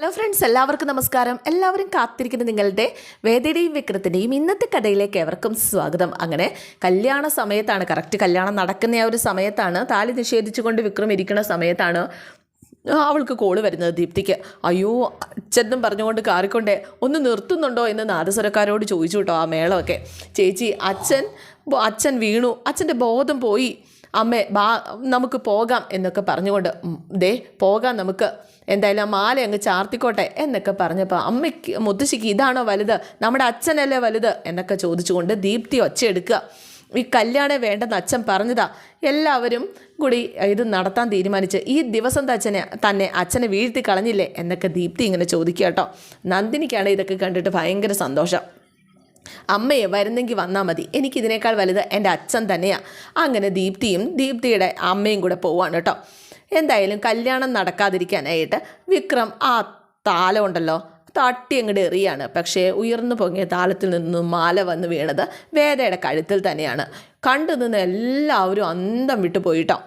Hello friends എല്ലാവർക്കും നമസ്കാരം. എല്ലാവരും കാത്തിരിക്കുന്ന നിങ്ങളുടെ വേദയുടെയും വിക്രത്തിന്റെയും ഇന്നത്തെ കഥയിലേക്ക് എവർക്കും സ്വാഗതം. അങ്ങനെ കല്യാണ സമയത്താണ് കറക്റ്റ് കല്യാണം നടക്കുന്ന ആ ഒരു സമയത്താണ് താലി നിഷേധിച്ചുകൊണ്ട് വിക്രം ഇരിക്കുന്ന സമയത്താണ് അവൾക്ക് കോൾ വരുന്നത് ദീപ്തിക്ക്. അയ്യോ അച്ഛനും പറഞ്ഞുകൊണ്ട് കാറിക്കൊണ്ടേ ഒന്ന് നിർത്തുന്നുണ്ടോ? എന്ന് നാദസ്വരക്കാരോട് ചോദിച്ചു കേട്ടോ ആ മേളമൊക്കെ. ചേച്ചി അച്ഛൻ അച്ഛൻ വീണു. അച്ഛന്റെ ബോധം പോയി. അമ്മേ ബാ നമുക്ക് പോകാം എന്നൊക്കെ പറഞ്ഞുകൊണ്ട് ദേ പോകാം നമുക്ക്. എന്തായാലും ആ മാല അങ്ങ് ചാർത്തിക്കോട്ടെ എന്നൊക്കെ പറഞ്ഞപ്പോൾ അമ്മയ്ക്ക് മുത്തശ്ശിക്ക് ഇതാണോ വലുത്? നമ്മുടെ അച്ഛനല്ലേ വലുത്? എന്നൊക്കെ ചോദിച്ചുകൊണ്ട് ദീപ്തി ഒച്ചയെടുക്കുക ഈ കല്യാണം വേണ്ടെന്ന് അച്ഛൻ പറഞ്ഞതാ. എല്ലാവരും കൂടി ഇത് നടത്താൻ തീരുമാനിച്ച് ഈ ദിവസം തച്ചനെ തന്നെ അച്ഛനെ വീഴ്ത്തി കളഞ്ഞില്ലേ എന്നൊക്കെ ദീപ്തി ഇങ്ങനെ ചോദിക്കുക കേട്ടോ. നന്ദിനിക്കാണ് ഇതൊക്കെ കണ്ടിട്ട് ഭയങ്കര സന്തോഷം. അമ്മയെ വരുന്നെങ്കിൽ വന്നാൽ മതി. എനിക്കിതിനേക്കാൾ വലുത് എന്റെ അച്ഛൻ തന്നെയാണ് അങ്ങനെ ദീപ്തിയും ദീപ്തിയുടെ അമ്മയും കൂടെ പോവാണ് കേട്ടോ. എന്തായാലും കല്യാണം നടക്കാതിരിക്കാനായിട്ട് വിക്രം ആ താലമുണ്ടല്ലോ തട്ടി അങ്ങോട്ട് എറിയാണ്. പക്ഷേ ഉയർന്നു പൊങ്ങിയ താലത്തിൽ നിന്നും മാല വന്ന് വീണത് വേദയുടെ കഴുത്തിൽ തന്നെയാണ്. കണ്ടു നിന്ന് എല്ലാവരും അന്തം വിട്ടു പോയിട്ടോ.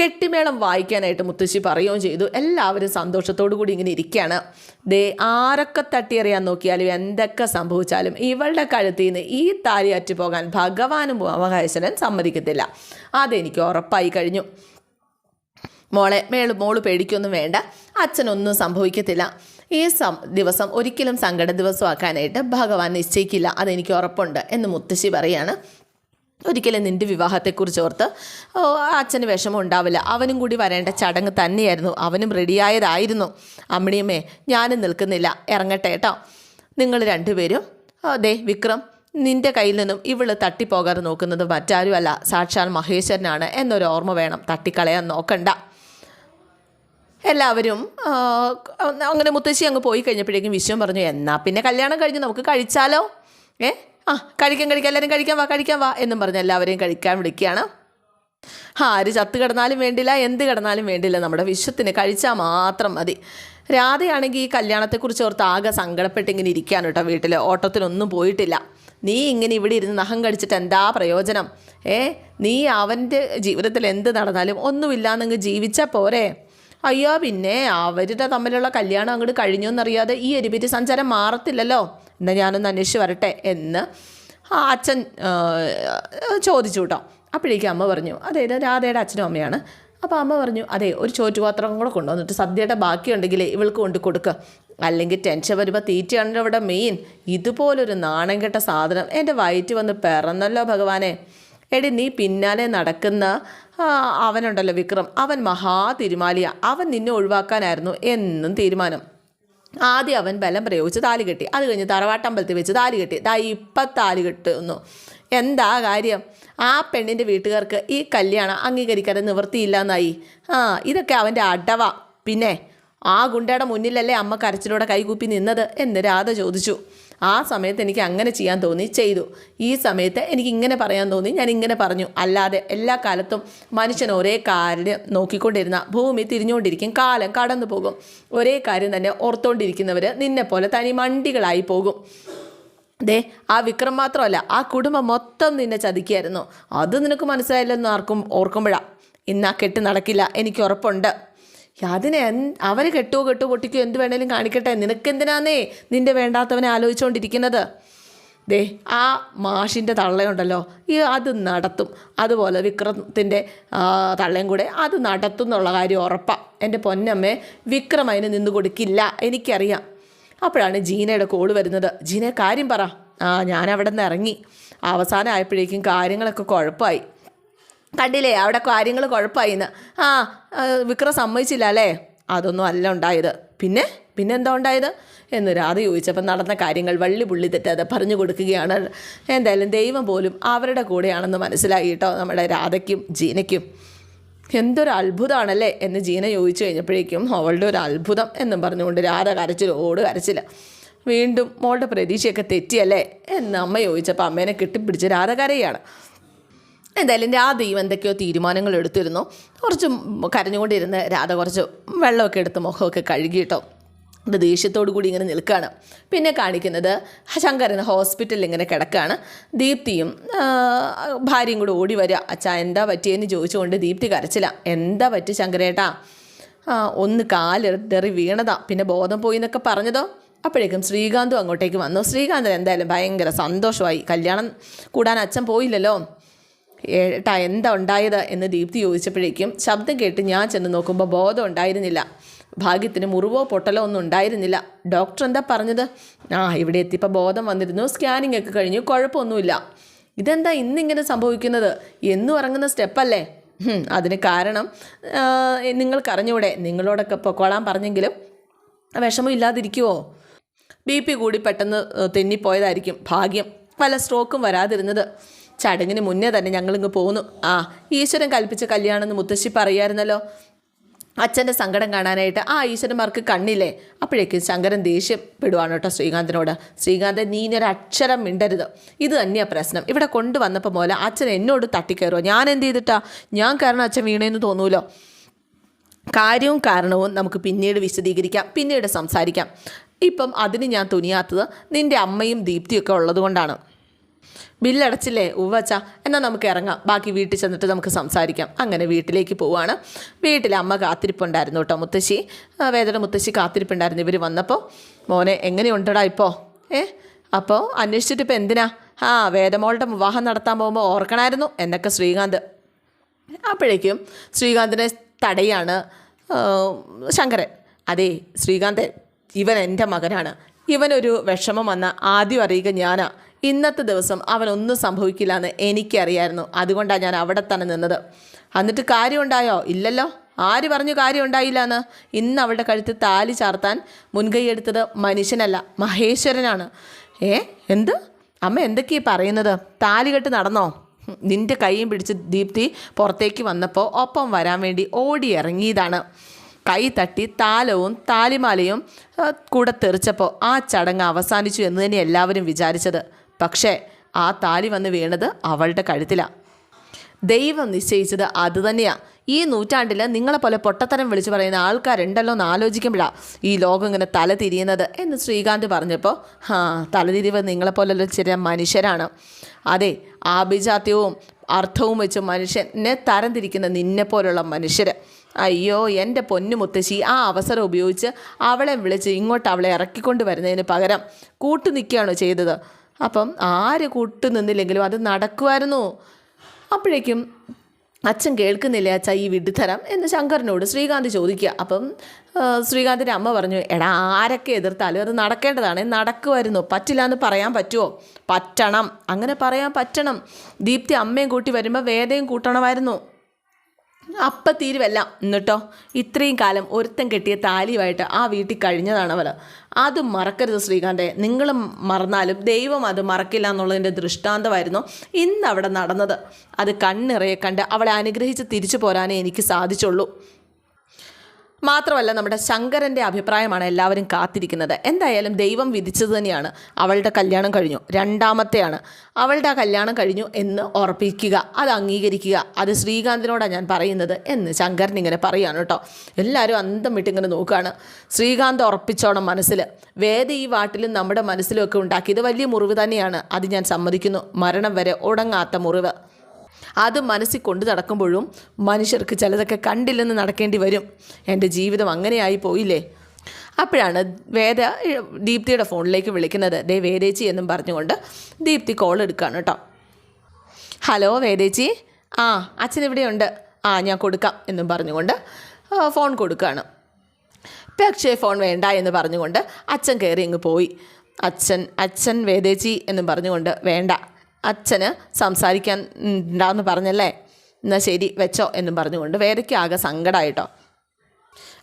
കെട്ടിമേളം വായിക്കാനായിട്ട് മുത്തശ്ശി പറയുകയും ചെയ്തു. എല്ലാവരും സന്തോഷത്തോടു കൂടി ഇങ്ങനെ ഇരിക്കുകയാണ്. ദേ ആരൊക്കെ തട്ടിയെറിയാൻ നോക്കിയാലും എന്തൊക്കെ സംഭവിച്ചാലും ഇവളുടെ കഴുത്തിൽ നിന്ന് ഈ താലി അറ്റുപോകാൻ ഭഗവാനും അവകാശനൻ സമ്മതിക്കത്തില്ല. അതെനിക്ക് ഉറപ്പായി കഴിഞ്ഞു. മോളെ മേൾ മോൾ പേടിക്കൊന്നും വേണ്ട. അച്ഛനൊന്നും സംഭവിക്കത്തില്ല. ഈ സം ദിവസം ഒരിക്കലും സങ്കട ദിവസമാക്കാനായിട്ട് ഭഗവാൻ നിശ്ചയിക്കില്ല. അതെനിക്ക് ഉറപ്പുണ്ട് എന്ന് മുത്തശ്ശി പറയാണ്. ഒരിക്കലും നിന്റെ വിവാഹത്തെക്കുറിച്ച് ഓർത്ത് അച്ഛന് വിഷമം ഉണ്ടാവില്ല. അവനും കൂടി വരേണ്ട ചടങ്ങ് തന്നെയായിരുന്നു. അവനും റെഡിയായതായിരുന്നു. അമ്മിണിയമ്മേ ഞാനും നിൽക്കുന്നില്ല. ഇറങ്ങട്ടെ കേട്ടോ. നിങ്ങൾ രണ്ടുപേരും അതെ വിക്രം നിന്റെ കയ്യിൽ നിന്നും ഇവൾ തട്ടിപ്പോകാതെ നോക്കുന്നത് മറ്റാരുമല്ല. സാക്ഷാൽ മഹേശ്വരനാണ് എന്നൊരു ഓർമ്മ വേണം. തട്ടിക്കളയാൻ നോക്കണ്ട. എല്ലാവരും അങ്ങനെ മുത്തശ്ശി അങ്ങ് പോയി കഴിഞ്ഞപ്പോഴേക്കും വിശ്വം പറഞ്ഞു എന്നാൽ പിന്നെ കല്യാണം കഴിഞ്ഞ് നമുക്ക് കഴിച്ചാലോ? ഏ? ആ കഴിക്കാൻ കഴിക്കാം എല്ലാവരും കഴിക്കാൻ വാ കഴിക്കാൻ വാ എന്നും പറഞ്ഞ് എല്ലാവരെയും കഴിക്കാൻ വിളിക്കുകയാണ്. ആര് ചത്ത് കിടന്നാലും വേണ്ടില്ല എന്ത് കിടന്നാലും വേണ്ടില്ല നമ്മുടെ വിശ്വത്തിന് കഴിച്ചാൽ മാത്രം മതി. രാധയാണെങ്കിൽ ഈ കല്യാണത്തെക്കുറിച്ച് ഓർത്ത് ആകെ സങ്കടപ്പെട്ട് ഇങ്ങനെ ഇരിക്കുകയാണ് കേട്ടോ വീട്ടിൽ ഓട്ടത്തിനൊന്നും പോയിട്ടില്ല. നീ ഇങ്ങനെ ഇവിടെ ഇരുന്ന് നഖം കടിച്ചിട്ട് എന്താ പ്രയോജനം? ഏ? നീ അവന്റെ ജീവിതത്തിൽ എന്ത് നടന്നാലും ഒന്നുമില്ലാന്നങ്ങ് ജീവിച്ചാൽ പോരെ? അയ്യോ പിന്നെ അവരുടെ തമ്മിലുള്ള കല്യാണം അങ്ങോട്ട് കഴിഞ്ഞു എന്നറിയാതെ ഈ എരിപിരി സഞ്ചാരം മാറത്തില്ലല്ലോ. എന്നാൽ ഞാനൊന്ന് അന്വേഷിച്ച് വരട്ടെ എന്ന് അച്ഛൻ ചോദിച്ചു കേട്ടോ. അപ്പോഴേക്കും അമ്മ പറഞ്ഞു അതായത് രാധയുടെ അച്ഛനും അമ്മയാണ്. അപ്പോൾ അമ്മ പറഞ്ഞു അതെ ഒരു ചോറ്റുപാത്രം കൂടെ കൊണ്ടുവന്നിട്ട് സദ്യയുടെ ബാക്കിയുണ്ടെങ്കിൽ ഇവൾക്ക് കൊണ്ട് കൊടുക്കുക അല്ലെങ്കിൽ ടെൻഷൻ വരുമ്പോൾ തീറ്റയാണല്ലോ ഇവിടെ മെയിൻ ഇതുപോലൊരു നാണം കെട്ട സാധനം എന്റെ വയറ്റ് വന്ന് പിറന്നല്ലോ ഭഗവാനെ. എടി നീ പിന്നാലെ നടക്കുന്ന അവനുണ്ടല്ലോ വിക്രം. അവൻ മഹാ തിരുമാലിയ അവൻ നിന്നെ ഒഴിവാക്കാനായിരുന്നു എന്നും തീരുമാനം. ആദ്യം അവൻ ബലം പ്രയോഗിച്ച് താലി കെട്ടി. അത് കഴിഞ്ഞ് തറവാട്ടമ്പലത്തിൽ വെച്ച് താലി കെട്ടി. ദാ ഇപ്പം താലി കെട്ടുന്നു. എന്താ കാര്യം? ആ പെണ്ണിന്റെ വീട്ടുകാർക്ക് ഈ കല്യാണം അംഗീകരിക്കാതെ നിവൃത്തിയില്ല എന്നായി. ആ ഇതൊക്കെ അവന്റെ അടവ. പിന്നെ? ആ ഗുണ്ടയുടെ മുന്നിലല്ലേ അമ്മ കരച്ചിലൂടെ കൈകൂപ്പി നിന്നത് എന്ന് രാധ ചോദിച്ചു. ആ സമയത്ത് എനിക്ക് അങ്ങനെ ചെയ്യാൻ തോന്നി ചെയ്തു. ഈ സമയത്ത് എനിക്ക് ഇങ്ങനെ പറയാൻ തോന്നി ഞാൻ ഇങ്ങനെ പറഞ്ഞു. അല്ലാതെ എല്ലാ കാലത്തും മനുഷ്യൻ ഒരേ കാര്യം നോക്കിക്കൊണ്ടിരുന്ന ഭൂമി തിരിഞ്ഞുകൊണ്ടിരിക്കും കാലം കടന്നു പോകും. ഒരേ കാര്യം തന്നെ ഓർത്തുകൊണ്ടിരിക്കുന്നവർ നിന്നെപ്പോലെ തനി മണ്ടികളായി പോകും. ദേ ആ വിക്രം മാത്രമല്ല ആ കുടുംബം മൊത്തം നിന്നെ ചതിക്കായിരുന്നു. അത് നിനക്ക് മനസ്സിലായില്ലെന്ന് ആർക്കും ഓർക്കുമ്പോഴാണ് ഇന്ന് ആ കെട്ട് നടക്കില്ല എനിക്ക് ഉറപ്പുണ്ട്. അതിനെ അവർ കെട്ടുവോ കെട്ടുവോ പൊട്ടിക്കോ എന്ത് വേണേലും കാണിക്കട്ടെ. നിനക്കെന്തിനാന്നേ നിന്റെ വേണ്ടാത്തവനെ ആലോചിച്ചുകൊണ്ടിരിക്കുന്നത് ദേ ആ മാഷിന്റെ തള്ളയുണ്ടല്ലോ. ഈ അത് നടത്തും. അതുപോലെ വിക്രത്തിന്റെ തള്ളയും കൂടെ അത് നടത്തും എന്നുള്ള കാര്യം ഉറപ്പാണ് എന്റെ പൊന്നമ്മേ വിക്രം അതിന് നിന്ന് കൊടുക്കില്ല. എനിക്കറിയാം. അപ്പോഴാണ് ജീനയുടെ കോൾ വരുന്നത്. ജീന കാര്യം പറ. ആ ഞാൻ നിന്ന് ഇറങ്ങി. അവസാനം ആയപ്പോഴേക്കും കാര്യങ്ങളൊക്കെ കുഴപ്പമായി. കണ്ടില്ലേ അവിടെ കാര്യങ്ങൾ കുഴപ്പമായിന്ന് ആ വിക്രം സമ്മതിച്ചില്ല അല്ലേ? അതൊന്നും അല്ല ഉണ്ടായത്. പിന്നെ പിന്നെ എന്താ ഉണ്ടായത്? എന്ന് രാധ ചോദിച്ചപ്പോൾ നടന്ന കാര്യങ്ങൾ വള്ളി പുള്ളി തെറ്റാതെ പറഞ്ഞു കൊടുക്കുകയാണ്. എന്തായാലും ദൈവം പോലും അവരുടെ കൂടെയാണെന്ന് മനസ്സിലായി കേട്ടോ നമ്മുടെ രാധയ്ക്കും ജീനയ്ക്കും. എന്തൊരു അത്ഭുതമാണല്ലേ എന്ന് ജീന ചോദിച്ചു കഴിഞ്ഞപ്പോഴേക്കും അവളുടെ ഒരു അത്ഭുതം എന്നും പറഞ്ഞുകൊണ്ട് രാധ കരച്ചിൽ ഓട് കരച്ചില്ല വീണ്ടും മോളുടെ പ്രതീക്ഷയൊക്കെ തെറ്റിയല്ലേ? എന്ന് അമ്മ ചോദിച്ചപ്പോൾ അമ്മേനെ കെട്ടിപ്പിടിച്ച് രാധ കരയാണ്. എന്തായാലും രാധയും എന്തൊക്കെയോ തീരുമാനങ്ങൾ എടുത്തിരുന്നു. കുറച്ച് കരഞ്ഞുകൊണ്ടിരുന്ന് രാധ കുറച്ച് വെള്ളമൊക്കെ എടുത്ത് മുഖമൊക്കെ കഴുകിയിട്ടോ ദേഷ്യത്തോടു കൂടി ഇങ്ങനെ നിൽക്കുകയാണ് പിന്നെ കാണിക്കുന്നത് ശങ്കരൻ ഹോസ്പിറ്റലിൽ ഇങ്ങനെ കിടക്കുകയാണ് ദീപ്തിയും ഭാര്യയും കൂടെ ഓടി വരിക. അച്ഛാ എന്താ പറ്റിയെന്ന് ചോദിച്ചുകൊണ്ട് ദീപ്തി കരച്ചില്ല എന്താ പറ്റി ശങ്കരേട്ടാ? ഒന്ന് കാലിടറി വീണതാ. പിന്നെ ബോധം പോയി എന്നൊക്കെ പറഞ്ഞതോ? അപ്പോഴേക്കും ശ്രീകാന്തും അങ്ങോട്ടേക്ക് വന്നു. ശ്രീകാന്തൻ എന്തായാലും ഭയങ്കര സന്തോഷമായി. കല്യാണം കൂടാൻ അച്ഛൻ പോയില്ലല്ലോ. ഏട്ടാ എന്താ ഉണ്ടായത് എന്ന് ദീപ്തി ചോദിച്ചപ്പോഴേക്കും ശബ്ദം കേട്ട് ഞാൻ ചെന്ന് നോക്കുമ്പോൾ ബോധം ഉണ്ടായിരുന്നില്ല. ഭാഗ്യത്തിന് മുറിവോ പൊട്ടലോ ഒന്നും ഉണ്ടായിരുന്നില്ല. ഡോക്ടർ എന്താ പറഞ്ഞത്? ആ ഇവിടെ എത്തിയപ്പോൾ ബോധം വന്നിരുന്നു സ്കാനിംഗ് ഒക്കെ കഴിഞ്ഞു കുഴപ്പമൊന്നുമില്ല. ഇതെന്താ ഇന്നിങ്ങനെ സംഭവിക്കുന്നത്? എന്നും ഇറങ്ങുന്ന സ്റ്റെപ്പല്ലേ? അതിന് കാരണം നിങ്ങൾക്കറിഞ്ഞൂടെ നിങ്ങളോടൊക്കെ പൊക്കോളാൻ പറഞ്ഞെങ്കിലും വിഷമം ഇല്ലാതിരിക്കുമോ ബി പി കൂടി പെട്ടെന്ന് തെന്നിപ്പോയതായിരിക്കും ഭാഗ്യം. പല സ്ട്രോക്കും വരാതിരുന്നത്. ചടങ്ങിന് മുന്നേ തന്നെ ഞങ്ങളിങ്ങ് പോന്നു ആ ഈശ്വരൻ കൽപ്പിച്ച കല്യാണം എന്ന് മുത്തശ്ശി പറയായിരുന്നല്ലോ. അച്ഛന്റെ സങ്കടം കാണാനായിട്ട് ആ ഈശ്വരന്മാർക്ക് കണ്ണില്ലേ? അപ്പോഴേക്കും ശങ്കരൻ ദേഷ്യപ്പെടുവാണ് കേട്ടോ ശ്രീകാന്തിനോട്. ശ്രീകാന്തൻ നീ ഇനി ഒരു അക്ഷരം മിണ്ടരുത്. ഇത് തന്നെയാണ് പ്രശ്നം. ഇവിടെ കൊണ്ടുവന്നപ്പോൾ പോലെ അച്ഛൻ എന്നോട് തട്ടിക്കയറുമോ ഞാൻ എന്ത് ചെയ്തിട്ടാ? ഞാൻ കാരണം അച്ഛൻ വീണേന്ന് തോന്നൂലോ? കാര്യവും കാരണവും നമുക്ക് പിന്നീട് വിശദീകരിക്കാം. പിന്നീട് സംസാരിക്കാം. ഇപ്പം അതിന് ഞാൻ തുനിയാത്തത് നിന്റെ അമ്മയും ദീപ്തിയൊക്കെ ഉള്ളത് കൊണ്ടാണ് ബില്ലടച്ചില്ലേ? ഉവച്ച എന്നാൽ നമുക്ക് ഇറങ്ങാം. ബാക്കി വീട്ടിൽ ചെന്നിട്ട് നമുക്ക് സംസാരിക്കാം. അങ്ങനെ വീട്ടിലേക്ക് പോവാണ്. വീട്ടിൽ അമ്മ കാത്തിരിപ്പുണ്ടായിരുന്നു കേട്ടോ മുത്തശ്ശി. വേദന മുത്തശ്ശി കാത്തിരിപ്പുണ്ടായിരുന്നു. ഇവർ വന്നപ്പോൾ മോനെ എങ്ങനെയുണ്ടടാ ഇപ്പോൾ ഏ? അപ്പോൾ അന്വേഷിച്ചിട്ട് ഇപ്പോൾ എന്തിനാ? ആ വേദമോളുടെ വിവാഹം നടത്താൻ പോകുമ്പോൾ ഓർക്കണമായിരുന്നു എന്നൊക്കെ ശ്രീകാന്ത്. അപ്പോഴേക്കും ശ്രീകാന്തിനെ തടയാണ് ശങ്കരൻ. അതെ ശ്രീകാന്ത് ഇവൻ എന്റെ മകനാണ്. ഇവനൊരു വിഷമം വന്ന ആദ്യം അറിയുക ഞാനാ. ഇന്നത്തെ ദിവസം അവനൊന്നും സംഭവിക്കില്ല എന്ന് എനിക്കറിയായിരുന്നു. അതുകൊണ്ടാണ് ഞാൻ അവിടെ തന്നെ നിന്നത്. എന്നിട്ട് കാര്യമുണ്ടായോ? ഇല്ലല്ലോ. ആര് പറഞ്ഞു കാര്യം ഉണ്ടായില്ല എന്ന് ഇന്ന് അവളുടെ കഴുത്ത് താലി ചാർത്താൻ മുൻകൈയെടുത്തത് മനുഷ്യനല്ല മഹേശ്വരനാണ്. ഏ? എന്ത്? അമ്മ എന്തൊക്കെയാ പറയുന്നത്? താലികെട്ട് നടന്നോ? നിന്റെ കൈയും പിടിച്ച് ദീപ്തി പുറത്തേക്ക് വന്നപ്പോൾ ഒപ്പം വരാൻ വേണ്ടി ഓടി ഇറങ്ങിയതാണ് കൈ തട്ടി താലവും താലിമാലയും കൂടെ തെറിച്ചപ്പോൾ ആ ചടങ്ങ് അവസാനിച്ചു എന്ന് തന്നെ എല്ലാവരും വിചാരിച്ചത്. പക്ഷേ ആ താലി വന്ന് വീണത് അവളുടെ കഴുത്തിലാണ് ദൈവം നിശ്ചയിച്ചത് അതുതന്നെയാണ് ഈ നൂറ്റാണ്ടിൽ നിങ്ങളെപ്പോലെ പൊട്ടത്തരം വിളിച്ചു പറയുന്ന ആൾക്കാരുണ്ടല്ലോ എന്ന് ആലോചിക്കുമ്പോഴാണ് ഈ ലോകം ഇങ്ങനെ തല തിരിയുന്നത് എന്ന് ശ്രീകാന്ത് പറഞ്ഞപ്പോൾ ആ തലതിരിവ് നിങ്ങളെപ്പോലുള്ള ചില മനുഷ്യരാണ്. അതെ ആഭിജാത്യവും അർത്ഥവും വെച്ച് മനുഷ്യനെ തരംതിരിക്കുന്ന നിന്നെപ്പോലുള്ള മനുഷ്യർ അയ്യോ എന്റെ പൊന്നു മുത്തശ്ശി ആ അവസരം ഉപയോഗിച്ച് അവളെ വിളിച്ച് ഇങ്ങോട്ട് അവളെ ഇറക്കിക്കൊണ്ട് വരുന്നതിന് പകരം കൂട്ടു നിൽക്കുകയാണോ ചെയ്തത്? അപ്പം ആര് കൂട്ടു നിന്നില്ലെങ്കിലും അത് നടക്കുമായിരുന്നു അപ്പോഴേക്കും അച്ഛൻ കേൾക്കുന്നില്ല അച്ഛ ഈ വിഡ്ഢിത്തരം? എന്ന് ശങ്കറിനോട് ശ്രീകാന്ത് ചോദിക്കുക. അപ്പം ശ്രീകാന്തിന്റെ അമ്മ പറഞ്ഞു എടാ ആരൊക്കെ എതിർത്താലും അത് നടക്കേണ്ടതാണ്. നടക്കുമായിരുന്നു പറ്റില്ല എന്ന് പറയാൻ പറ്റുമോ പറ്റണം. അങ്ങനെ പറയാൻ പറ്റണം. ദീപ്തി അമ്മയും കൂട്ടി വരുമ്പോൾ വേദയും കൂട്ടണമായിരുന്നു. അപ്പം തീരുവല്ല. എന്നിട്ടോ? ഇത്രയും കാലം ഒരുത്തൻ കെട്ടിയ താലിയുമായിട്ട് ആ വീട്ടിൽ കഴിഞ്ഞതാണ് അവർ അത് മറക്കരുത് ശ്രീകാന്തെ. നിങ്ങളും മറന്നാലും ദൈവം അത് മറക്കില്ല എന്നുള്ളതിന്റെ ദൃഷ്ടാന്തമായിരുന്നു ഇന്ന് അവിടെ നടന്നത്. അത് കണ്ണിറയെ കണ്ട് അവളെ അനുഗ്രഹിച്ച് തിരിച്ചു പോരാനേ എനിക്ക് സാധിച്ചുള്ളൂ. മാത്രമല്ല നമ്മുടെ ശങ്കരന്റെ അഭിപ്രായമാണ് എല്ലാവരും കാത്തിരിക്കുന്നത്. എന്തായാലും ദൈവം വിധിച്ചത് തന്നെയാണ്. അവളുടെ കല്യാണം കഴിഞ്ഞു. രണ്ടാമത്തെയാണ്. അവളുടെ ആ കല്യാണം കഴിഞ്ഞു എന്ന് ഉറപ്പിക്കുക അത് അംഗീകരിക്കുക. അത് ശ്രീകാന്തിനോടാണ് ഞാൻ പറയുന്നത് എന്ന് ശങ്കരൻ ഇങ്ങനെ പറയുകയാണ് കേട്ടോ. എല്ലാവരും അന്തം വിട്ടിങ്ങനെ നോക്കുകയാണ്. ശ്രീകാന്ത് ഉറപ്പിച്ചോണം മനസ്സിൽ. വേദ ഈ വാട്ടിലും നമ്മുടെ മനസ്സിലും ഒക്കെ ഉണ്ടാക്കിയത് വലിയ മുറിവ് തന്നെയാണ്. അത് ഞാൻ സമ്മതിക്കുന്നു. മരണം വരെ ഉടങ്ങാത്ത മുറിവ്. അത് മനസ്സിൽ കൊണ്ട് നടക്കുമ്പോഴും മനുഷ്യർക്ക് ചിലതൊക്കെ കണ്ടില്ലെന്ന് നടക്കേണ്ടി വരും. എന്റെ ജീവിതം അങ്ങനെയായി പോയില്ലേ? അപ്പോഴാണ് വേദ ദീപ്തിയുടെ ഫോണിലേക്ക് വിളിക്കുന്നത്. ദേ വേദേച്ചി എന്നും പറഞ്ഞുകൊണ്ട് ദീപ്തി കോൾ എടുക്കുകയാണ് കേട്ടോ. ഹലോ വേദേച്ചി. ആ അച്ഛൻ ഇവിടെയുണ്ട്. ആ ഞാൻ കൊടുക്കാം എന്നും പറഞ്ഞുകൊണ്ട് ഫോൺ കൊടുക്കുകയാണ് പക്ഷേ ഫോൺ വേണ്ട എന്ന് പറഞ്ഞുകൊണ്ട് അച്ഛൻ കയറി ഇങ്ങ് പോയി. അച്ഛൻ അച്ഛൻ വേദേച്ചി എന്നും പറഞ്ഞുകൊണ്ട് വേണ്ട. അച്ഛന് സംസാരിക്കാൻ ഉണ്ടാവെന്ന് പറഞ്ഞല്ലേ? എന്നാൽ ശരി വെച്ചോ എന്നും പറഞ്ഞുകൊണ്ട് വേദയ്ക്ക് ആകെ സങ്കടമായിട്ടോ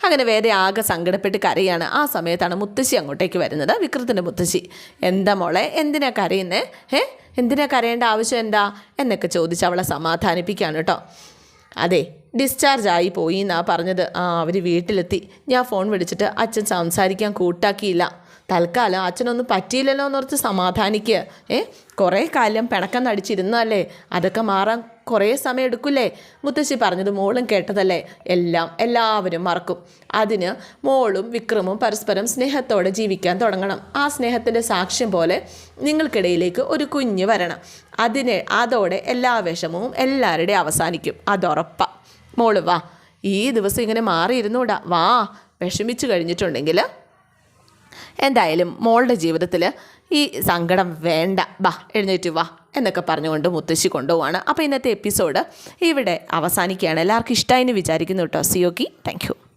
അങ്ങനെ വേദ ആകെ സങ്കടപ്പെട്ട് കരയാണ്. ആ സമയത്താണ് മുത്തശ്ശി അങ്ങോട്ടേക്ക് വരുന്നത്. വിക്രത്തിന്റെ മുത്തശ്ശി എന്താ മോളെ എന്തിനാ കരയുന്നേ? ഏ എന്തിനാ കരയേണ്ട ആവശ്യം എന്താ? എന്നൊക്കെ ചോദിച്ച് അവളെ സമാധാനിപ്പിക്കുകയാണ് കേട്ടോ. അതെ ഡിസ്ചാർജ് ആയി പോയി എന്നാ പറഞ്ഞത്. ആ അവർ വീട്ടിലെത്തി. ഞാൻ ഫോൺ വിളിച്ചിട്ട് അച്ഛൻ സംസാരിക്കാൻ കൂട്ടാക്കിയില്ല. തൽക്കാലം അച്ഛനൊന്നും പറ്റിയില്ലല്ലോ എന്നോർത്ത് സമാധാനിക്കുക ഏ? കുറേ കാലം പിണക്കം നടിച്ചിരുന്നല്ലേ അതൊക്കെ മാറാൻ കുറേ സമയം എടുക്കില്ലേ? മുത്തശ്ശി പറഞ്ഞത് മോളും കേട്ടതല്ലേ? എല്ലാം എല്ലാവരും മറക്കും. അതിന് മോളും വിക്രമും പരസ്പരം സ്നേഹത്തോടെ ജീവിക്കാൻ തുടങ്ങണം. ആ സ്നേഹത്തിന്റെ സാക്ഷ്യം പോലെ നിങ്ങൾക്കിടയിലേക്ക് ഒരു കുഞ്ഞ് വരണം. അതിനെ അതോടെ എല്ലാ വിഷമവും എല്ലാവരുടെയും അവസാനിക്കും. അതുറപ്പാ. മോൾ വാ. ഈ ദിവസം ഇങ്ങനെ മാറിയിരുന്നൂടാ. വാ. വിഷമിച്ചു കഴിഞ്ഞിട്ടുണ്ടെങ്കിൽ എന്തായാലും മോളുടെ ജീവിതത്തിൽ ഈ സങ്കടം വേണ്ട ബാ എഴുന്നേറ്റ് വാ എന്നൊക്കെ പറഞ്ഞുകൊണ്ട് മുത്തശ്ശി കൊണ്ടുപോവാണ്. അപ്പോൾ ഇന്നത്തെ എപ്പിസോഡ് ഇവിടെ അവസാനിക്കുകയാണ്. എല്ലാവർക്കും ഇഷ്ടമായി വിചാരിക്കുന്നു കേട്ടോ. സിയോക്കി താങ്ക്